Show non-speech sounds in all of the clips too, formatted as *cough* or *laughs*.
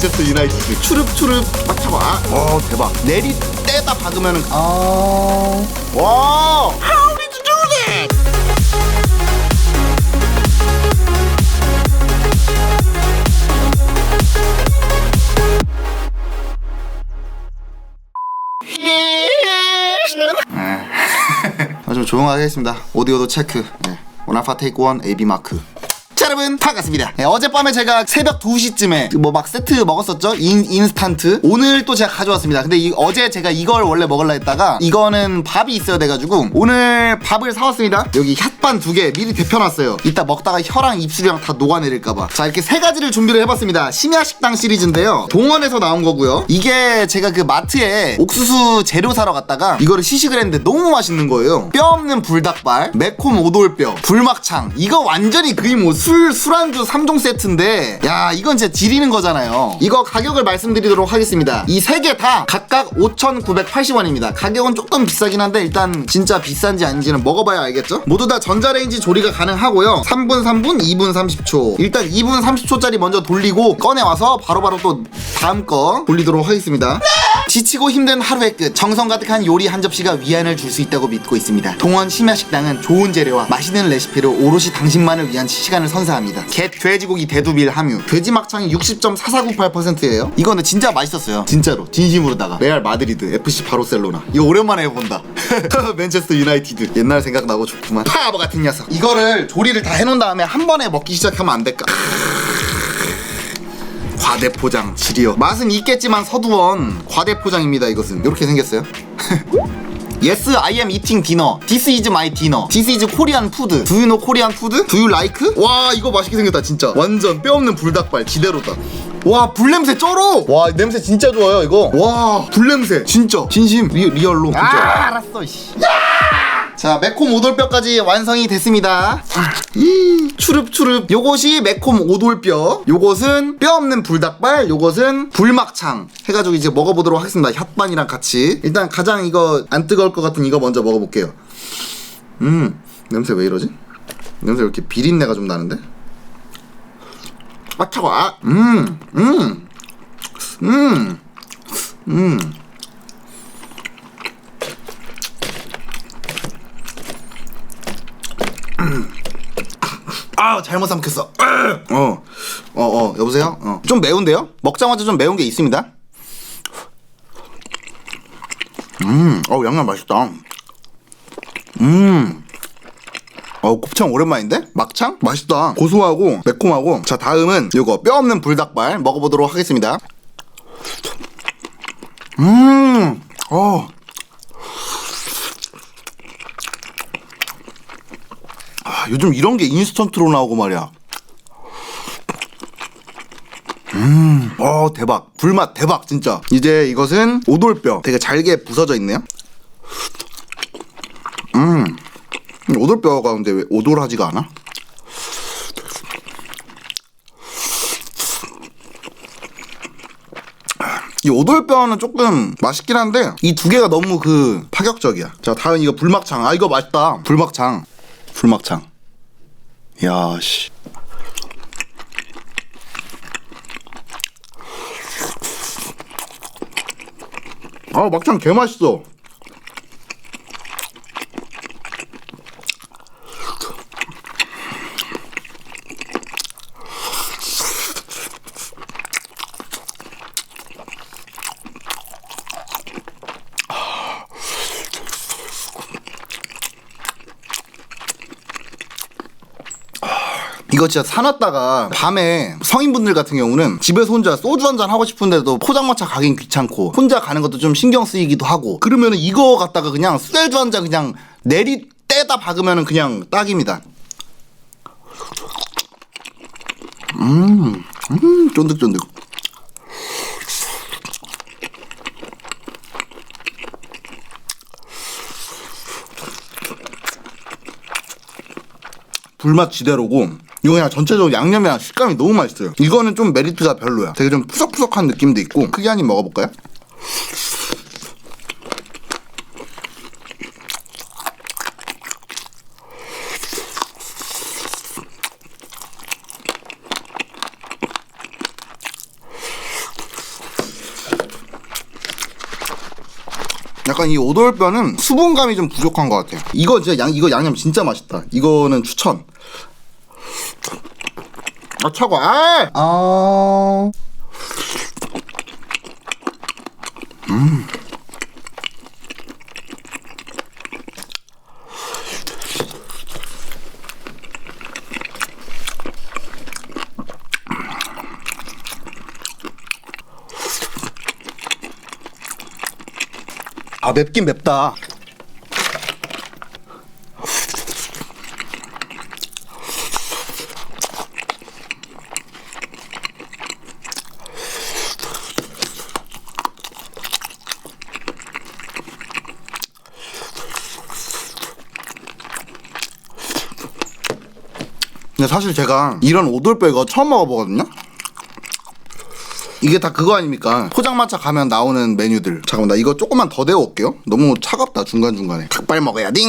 맨체스터 유나이티드 추릅추릅 막 차고 아, 어 대박 내리 떼다 박으면은 아 와. How did you do that? 아, 좀 조용하게 하겠습니다. 오디오도 체크. 네. 원아파 테이크 원 AB 마크. 자 여러분 반갑습니다. 네, 어젯밤에 제가 새벽 2시쯤에 뭐 막 세트 먹었었죠? 인, 인스탄트. 오늘 또 제가 가져왔습니다. 근데 이, 어제 제가 이걸 원래 먹으려 했다가 이거는 밥이 있어야 돼가지고 오늘 밥을 사왔습니다. 여기 핫반 두 개 미리 데펴놨어요. 이따 먹다가 혀랑 입술이랑 다 녹아내릴까봐. 자 이렇게 세 가지를 준비를 해봤습니다. 심야식당 시리즈인데요. 동원에서 나온 거고요. 이게 제가 그 마트에 옥수수 재료 사러 갔다가 이거를 시식을 했는데 너무 맛있는 거예요. 뼈 없는 불닭발 매콤 오돌뼈 불막창. 이거 완전히 거의 뭐술 술안주 3종 세트인데 야 이건 진짜 지리는 거잖아요. 이거 가격을 말씀드리도록 하겠습니다. 이 세 개 다 각각 5,980원입니다. 가격은 조금 비싸긴 한데 일단 진짜 비싼지 아닌지는 먹어봐야 알겠죠? 모두 다 전자레인지 조리가 가능하고요. 3분 3분 2분 30초. 일단 2분 30초짜리 먼저 돌리고 꺼내와서 바로바로 또 다음 거 돌리도록 하겠습니다 지치고 힘든 하루의 끝 정성 가득한 요리 한 접시가 위안을 줄 수 있다고 믿고 있습니다. 동원 심야식당은 좋은 재료와 맛있는 레시피로 오롯이 당신만을 위한 시간을 선사합니다. 겟 돼지고기 대두빌 함유. 돼지 막창이 60.4498%예요. 이거는 진짜 맛있었어요. 진짜로. 진심으로다가. 레알 마드리드 FC 바르셀로나. 이거 오랜만에 해본다. *laughs* 맨체스터 유나이티드. 옛날 생각나고 좋구만. 파버 같은 녀석. 이거를 조리를 다 해놓은 다음에 한 번에 먹기 시작하면 안 될까 과대포장 지리어 맛은 있겠지만 서두원 과대포장입니다 이것은 이렇게 생겼어요 *laughs* Yes, I am eating dinner. This is my dinner. This is Korean food. Do you know Korean food? Do you like? 와 이거 맛있게 생겼다 진짜. 완전 뼈 없는 불닭발 지대로다. 와 불냄새 쩔어. 와 냄새 진짜 좋아요 이거. 와 불냄새 진짜 진심 리, 리얼로 진짜. 아 알았어. 씨. 자 매콤 오돌뼈까지 완성이 됐습니다. 이, 추릅추릅. 요것이 매콤 오돌뼈. 요것은 뼈 없는 불닭발 요것은 불막창. 해가지고 이제 먹어보도록 하겠습니다. 혓반이랑 같이. 일단 가장 이거 안 뜨거울 것 같은 이거 먼저 먹어볼게요. 음 냄새 왜 이러지? 냄새 왜 이렇게 비린내가 좀 나는데? 아 차고 아 음, 음, 음, 음. 아 잘못 삼켰어. 어, 어, 어, 여보세요. 어. 좀 매운데요? 먹자마자 좀 매운 게 있습니다. 음, 어 양념 맛있다. 음. 어 곱창 오랜만인데? 막창? 맛있다 고소하고 매콤하고 자 다음은 이거 뼈 없는 불닭발 먹어보도록 하겠습니다 음 어. 요즘 이런 게 인스턴트로 나오고 말이야. 음, 어 대박. 불맛 대박 진짜. 이제 이것은 오돌뼈. 되게 잘게 부서져 있네요. 음, 오돌뼈가 근데 왜 오돌하지가 않아? 이 오돌뼈는 조금 맛있긴 한데 이 두 개가 너무 그 파격적이야. 자 다음 이거 불막창. 아 이거 맛있다. 불막창. 불막창. 야 씨. 아 막창 개 맛있어. 이거 진짜 사놨다가 밤에 성인분들 같은 경우는 집에서 혼자 소주 한 잔 하고 싶은데도 포장마차 가긴 귀찮고 혼자 가는 것도 좀 신경 쓰이기도 하고 그러면은 이거 갖다가 그냥 쇠주 한 잔 그냥 내리 떼다 박으면은 그냥 딱입니다. 음, 음, 쫀득쫀득. 불맛 지대로고 이거 그냥 전체적으로 양념이랑 식감이 너무 맛있어요. 이거는 좀 메리트가 별로야. 되게 좀 푸석푸석한 느낌도 있고 크게 한 입 먹어볼까요? 약간 이 오돌뼈는 수분감이 좀 부족한 것 같아요. 이거 진짜 양, 이거 양념 진짜 맛있다. 이거는 추천. 아 차고 아. 아. 아 맵긴 맵다. 근데 사실 제가 이런 오돌뼈 이거 처음 먹어보거든요. 이게 다 그거 아닙니까? 포장마차 가면 나오는 메뉴들. 잠깐만, 나 이거 조금만 더 데워 올게요. 너무 차갑다, 중간중간에. 닭발 먹어야 띵!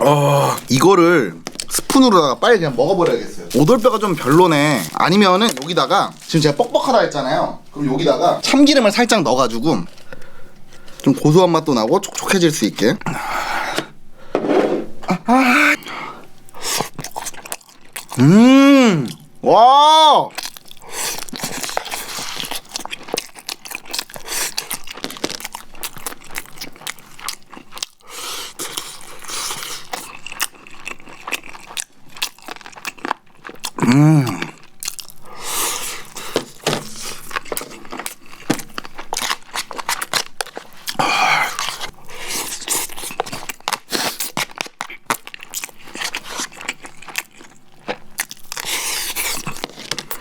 어, 이거를 스푼으로다가 빨리 그냥 먹어버려야겠어요. 오돌뼈가 좀 별로네. 아니면은 여기다가 지금 제가 뻑뻑하다 했잖아요. 그럼 여기다가 참기름을 살짝 넣어가지고 좀 고소한 맛도 나고 촉촉해질 수 있게. 아. 음, 와. 음.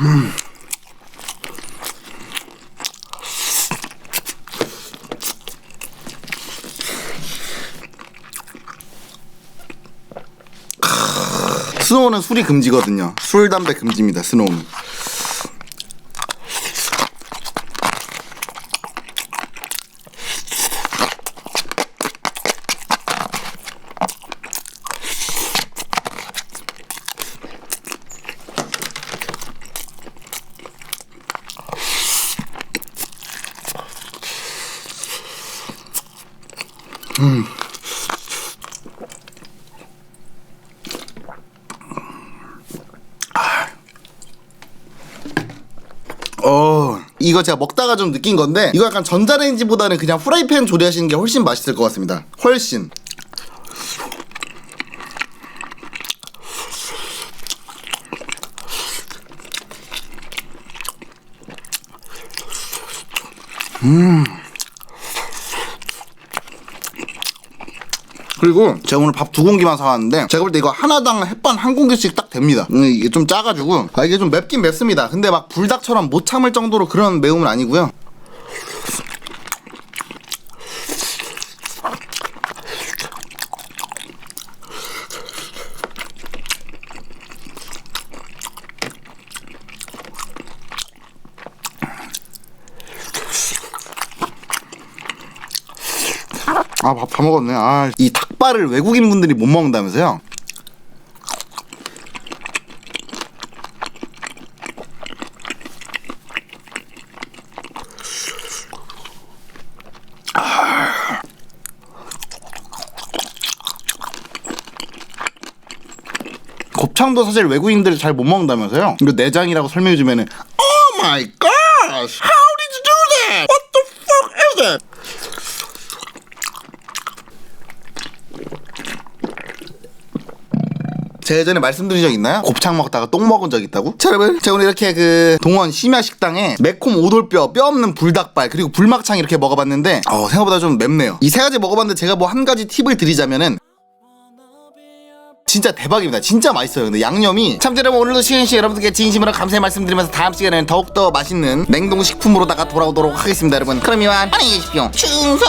음. 스노우는 술이 금지거든요. 술, 담배 금지입니다. 스노우는. 어, 이거 제가 먹다가 좀 느낀 건데, 이거 약간 전자레인지보다는 그냥 후라이팬 조리하시는 게 훨씬 맛있을 것 같습니다. 훨씬. 그리고 제가 오늘 밥 두 공기만 사왔는데 제가 볼 때 이거 하나당 햇반 한 공기씩 딱 됩니다. 음, 이게 좀 짜가지고 아 이게 좀 맵긴 맵습니다. 근데 막 불닭처럼 못 참을 정도로 그런 매움은 아니고요. 아, 밥 다 먹었네. 아, 이 닭발을 외국인 분들이 못 먹는다면서요? 곱창도 사실 외국인들이 잘 못 먹는다면서요? 이거 내장이라고 설명해 주면은 Oh my! How did you do that? What the fuck is that? 제가 예전에 말씀드린 적 있나요? 곱창 먹다가 똥 먹은 적 있다고? 자 여러분 제가 오늘 이렇게 그 동원 심야 식당에 매콤 오돌뼈 뼈 없는 불닭발 그리고 불막창 이렇게 먹어봤는데 어 생각보다 좀 맵네요 이 세 가지 먹어봤는데 제가 뭐 한 가지 팁을 드리자면은 진짜 대박입니다. 진짜 맛있어요. 근데 양념이 참 여러분 오늘도 시현 씨 여러분들께 진심으로 감사의 말씀드리면서 다음 시간에는 더욱더 맛있는 냉동 식품으로다가 돌아오도록 하겠습니다, 여러분. 그럼 이만 안녕히 계십시오. 충성.